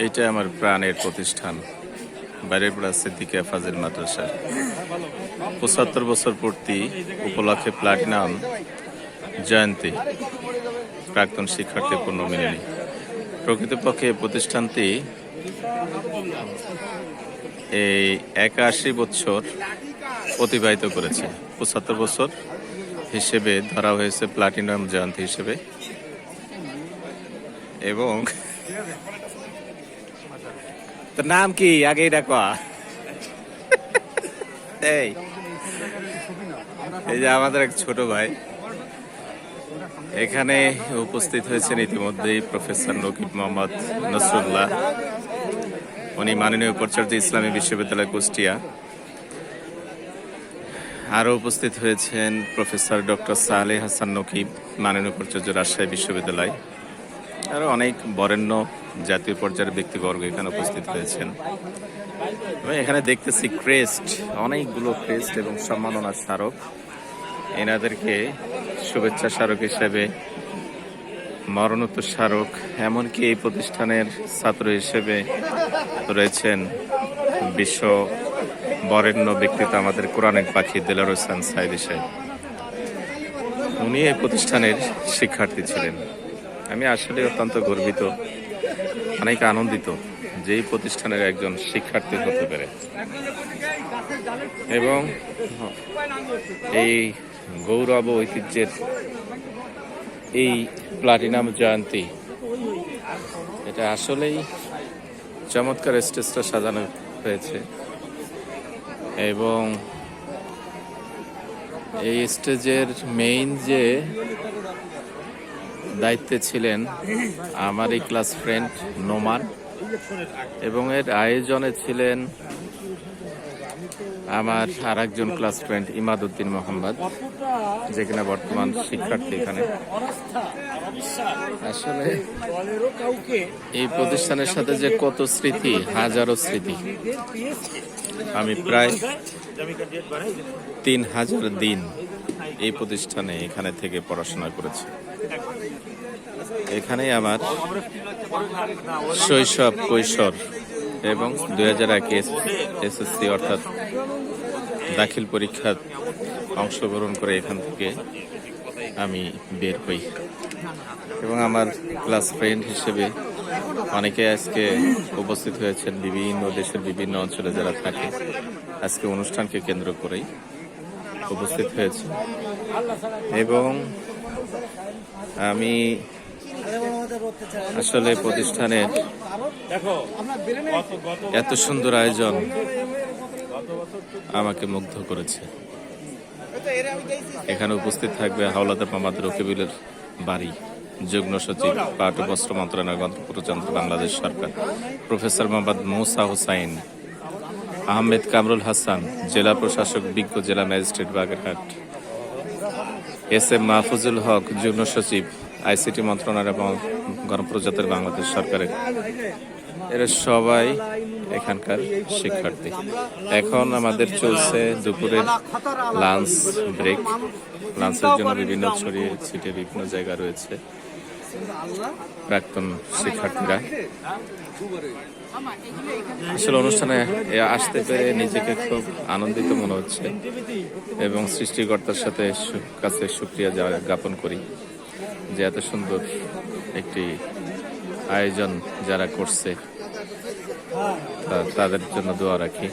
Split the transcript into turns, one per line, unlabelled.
এইটা আমার প্রাণের প্রতিষ্ঠান। বাইরেপাড়া সিদ্দিকা ফাজিল মাদ্রাসা। পঁচাত্তর বছর পূর্তি উপলক্ষে প্লাটিনাম জয়ন্তী। প্রাক্তন শিক্ষার্থী পূর্ণ পূর্ণমিলনী প্রকৃতপক্ষে প্রতিষ্ঠানটি এই একাশি বছর অতিবাহিত করেছে। পঁচাত্তর বছর হিসেবে ধরা হয়েছে প্লাটিনাম জয়ন্তী হিসেবে। এবং তোর নাম কি? আগে ডাকা এই। এই যে আমাদের এক ছোট ভাই। এখানে উপস্থিত হয়েছেন ইতিমধ্যেই প্রফেসর নকিব মোহাম্মদ নসরুল্লাহ। উনি মাননীয় উপাচার্য ইসলামী বিশ্ববিদ্যালয় কুষ্টিয়া। আরও উপস্থিত হয়েছেন প্রফেসর ডক্টর সালে হাসান নকিব, মাননীয় উপাচার্য রাজশাহী বিশ্ববিদ্যালয়। আরও অনেক বরেণ্য জাতীয় পর্যায়ের ব্যক্তিবর্গ এখানে উপস্থিত হয়েছেন। এবং এখানে দেখতেছি ক্রেস্ট, অনেকগুলো ক্রেস্ট এবং সম্মাননা স্মারক। এনাদেরকে শুভেচ্ছা স্মারক হিসেবে, মরণোত্তর স্মারক, এমনকি এই প্রতিষ্ঠানের ছাত্র হিসেবে রয়েছেন বিশ্ব বরেণ্য ব্যক্তিত্ব আমাদের কোরআনের পাখি দিলার হোসেন সাহেব। উনি এই প্রতিষ্ঠানের শিক্ষার্থী ছিলেন। আমি আসলে অত্যন্ত গর্বিত, অনেক আনন্দিত যে প্রতিষ্ঠানের একজন শিক্ষার্থী হতে পেরে। এবং এই গৌরব ঐতিহ্যের এই প্লাটিনাম জয়ন্তী, এটা আসলেই চমৎকার স্টেজটা সাজানো হয়েছে। এবং এই স্টেজের মেইন যে দায়িত্বে ছিলেন আমার এই ক্লাস ফ্রেন্ড নোমান এবং এর আয়োজনে ছিলেন আমার আর একজন ক্লাস ফ্রেন্ড ইমাদুদ্দিন মোহাম্মদ, যে কিনা বর্তমান শিক্ষার্থী এখানে। আসলে এই প্রতিষ্ঠানের সাথে যে কত স্মৃতি, হাজারো স্মৃতি, আমি প্রায় তিন হাজার দিন এই প্রতিষ্ঠানে এখানে থেকে পড়াশোনা করেছি। এখানেই আমার শৈশব, কৈশোর এবং দুই হাজার এক এসএসসি অর্থাৎ দাখিল পরীক্ষার অংশগ্রহণ করে এখান থেকে আমি বের হই। এবং আমার ক্লাস ফ্রেন্ড হিসেবে অনেকে আজকে উপস্থিত হয়েছেন বিভিন্ন দেশের বিভিন্ন অঞ্চলে যারা থাকে। আজকে অনুষ্ঠানকে কেন্দ্র করেই উপস্থিত হয়েছে। এবং আমি আসলে প্রতিষ্ঠানের এত সুন্দর আয়োজন আমাকে মুগ্ধ করেছে। এখানে উপস্থিত থাকবে হাওলাদার মোহাম্মদ রকিবুলের বাড়ি, যুগ্ম সচিব, পাট বস্ত্র মন্ত্রণালয় গণপ্রজাতন্ত্র বাংলাদেশ সরকার, প্রফেসর মোহাম্মদ মৌসা হোসাইন। আহমেদ কামরুল হাসান, জেলা প্রশাসক, বিজ্ঞ জেলা magistrate, Bagerhat. S M Mahfuzul Haque, যুগ্ম সচিব, আইসিটি মন্ত্রণালয় এবং গণপ্রজাতন্ত্র বাংলাদেশ সরকারের। এরা সবাই এখানকার শিক্ষার্থী। এখন আমাদের চলছে দুপুরের লাঞ্চ ব্রেক। লাঞ্চের জন্য বিভিন্ন ছড়িয়ে ছিটিয়ে বিভিন্ন জায়গা রয়েছে। প্রাক্তন শিক্ষার্থীরা। আসলে অনুষ্ঠানে আসতে পেরে নিজেকে খুব আনন্দিত মনে হচ্ছে এবং সৃষ্টিকর্তার সাথে কাছে সুক্রিয়া জ্ঞাপন করি যে এত সুন্দর একটি আয়োজন যারা করছে তাদের জন্য দোয়া রাখি।